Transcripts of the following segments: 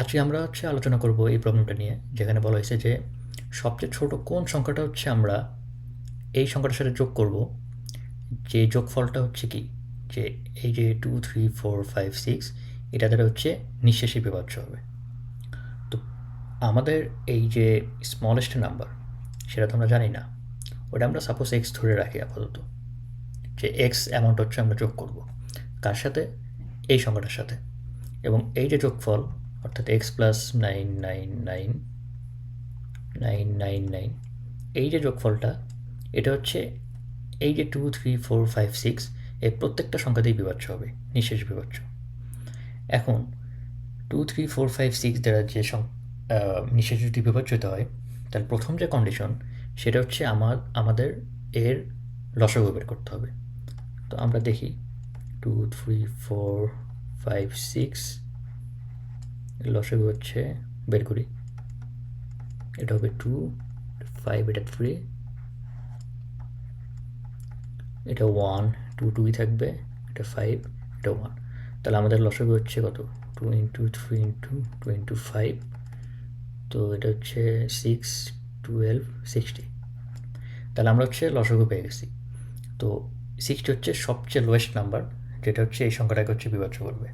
আজকে আমরা হচ্ছে আলোচনা করব এই প্রবলেমটা নিয়ে, যেখানে বলা হয়েছে যে সবচেয়ে ছোট কোন সংখ্যাটা হচ্ছে আমরা এই সংখ্যাটার সাথে যোগ করব, যে যোগফলটা হচ্ছে কি? যে এই যে two three four five six এটা দ্বারা হচ্ছে নিঃশেষে বিভাজ্য হবে। তো আমাদের এই যে স্মলেস্ট নাম্বার সেটা তো আমরা জানি না, ওটা আমরা সাপোজ এক্স ধরে রাখি আপাতত, যে এক্স অ্যামাউন্ট হচ্ছে আমরা যোগ করব, কার সাথে? এই সংখ্যাটার সাথে। এবং এই যে যোগফল অর্থাৎ x plus nine nine nine nine nine nine এই যে যোগফলটা, এটা হচ্ছে এই যে two three four five six এই প্রত্যেকটা সংখ্যাতেই বিভাজ্য হবে, নিঃশেষ বিভাজ্য এখন two three four five six দ্বারা যে নিঃশেষ যদি বিভাজ্যতা হয়, তাহলে প্রথম যে কন্ডিশন সেটা হচ্ছে আমার, আমাদের এর লসাগু বের করতে হবে। তো আমরা দেখি two three four five six লসাগু হচ্ছে, বের করি। এটা হবে টু ফাইভ এটা থ্রি এটা ওয়ান টু টুই থাকবে, এটা ফাইভ এটা ওয়ান তাহলে আমাদের লসাগু হচ্ছে কত? Two into three into two into five তো এটা হচ্ছে সিক্স টুয়েলভ সিক্সটি তাহলে আমরা হচ্ছে লসাগু পেয়ে গেছি। তো সিক্সটি হচ্ছে সবচেয়ে লোয়েস্ট নাম্বার যেটা হচ্ছে এই সংখ্যাটাকে হচ্ছে বিভাজ্য করবে।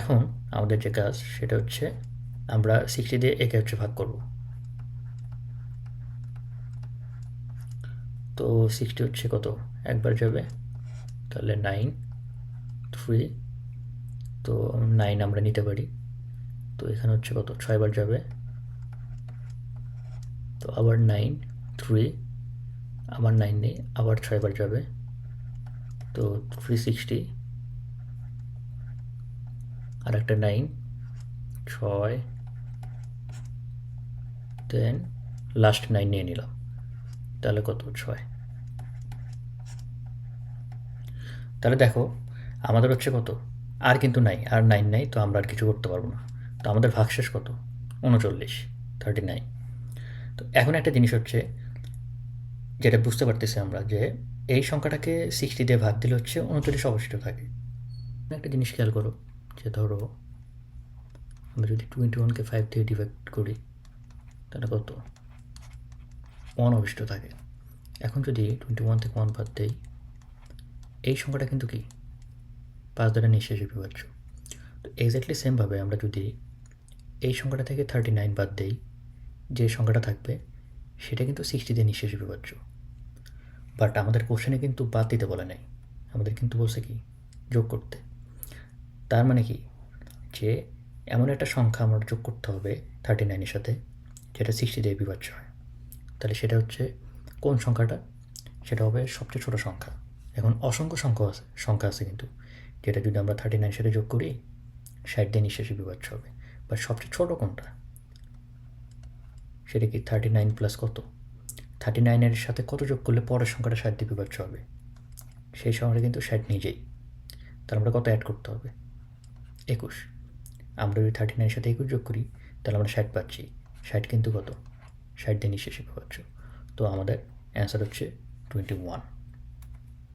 এখন আমাদের যে কাজ সেটা হচ্ছে আমরা সিক্সটি দিয়ে একে হচ্ছে ভাগ করব। তো সিক্সটি হচ্ছে কত? একবার যাবে। তাহলে নাইন থ্রি তো নাইন আমরা নিতে পারি। তো এখানে হচ্ছে কত? ছয়বার যাবে। তো আবার নাইন থ্রি আবার নাইন নেই আবার ছয়বার যাবে। তো থ্রি সিক্সটি আর একটা নাইন ছয় দেন লাস্ট নাইন নিয়ে নিলাম। তাহলে কত? ছয়। তাহলে দেখো, আমাদের হচ্ছে কত? আর কিন্তু নাই আর নাইন নাই, তো আমরা আর কিছু করতে পারব না। তো আমাদের ভাগশেষ কত? উনচল্লিশ থার্টি নাইন তো এখন একটা জিনিস হচ্ছে, যেটা বুঝতে পারতেছি আমরা, যে এই সংখ্যাটাকে সিক্সটি দিয়ে ভাগ দিলে হচ্ছে উনচল্লিশ অবশিষ্ট থাকে। একটা জিনিস খেয়াল করো যে ধরো, আমরা যদি টোয়েন্টি ওয়ানকে ফাইভ দিয়ে ডিভাইড করি, তাহলে কত? ওয়ান অবশিষ্ট থাকে। এখন যদি টোয়েন্টি ওয়ান থেকে ওয়ান বাদ দেই, এই সংখ্যাটা কিন্তু কি? পাঁচ দ্বারা নিঃশেষে বিভাজ্য। তো এক্স্যাক্টলি সেমভাবে আমরা যদি এই সংখ্যাটা থেকে থার্টি নাইন বাদ দেই, যে সংখ্যাটা থাকবে, সেটা কিন্তু সিক্সটি দিয়ে নিঃশেষে বিভাজ্য। বাট আমাদের কোশ্চেনে কিন্তু বাদ দিতে বলে নাই। আমাদের কিন্তু বলছে কি? যোগ করতে। তার মানে কি? যে এমন একটা সংখ্যা আমার যোগ করতে হবে থার্টি নাইনের সাথে, যেটা সিক্সটি দিয়ে বিভাজ্য হয়। তাহলে সেটা হচ্ছে কোন সংখ্যাটা? সেটা হবে সবচেয়ে ছোটো সংখ্যা। এখন অসংখ্য সংখ্যা আছে সংখ্যা আছে কিন্তু। যেটা যদি আমরা থার্টি নাইন সাথে যোগ করি, ষাট দিয়ে নিঃশেষে বিভাজ্য হবে। বা সবচেয়ে ছোটো কোনটা? সেটা কি থার্টি নাইন প্লাস কত? থার্টি নাইনের সাথে কত যোগ করলে পরের সংখ্যাটা ষাট দিয়ে বিভাজ্য হবে? সেই সংখ্যাটা কিন্তু ষাট নিজেই। তাহলে আমরা কত অ্যাড করতে হবে? একুশ। আমরা যদি থার্টি নাইনের সাথে একুশ যোগ করি, তাহলে আমরা ষাট পাচ্ছি। ষাট কিন্তু কত? ষাট দিয়ে নিঃশেষে পাচ্ছ। তো আমাদের অ্যান্সার হচ্ছে টোয়েন্টি ওয়ান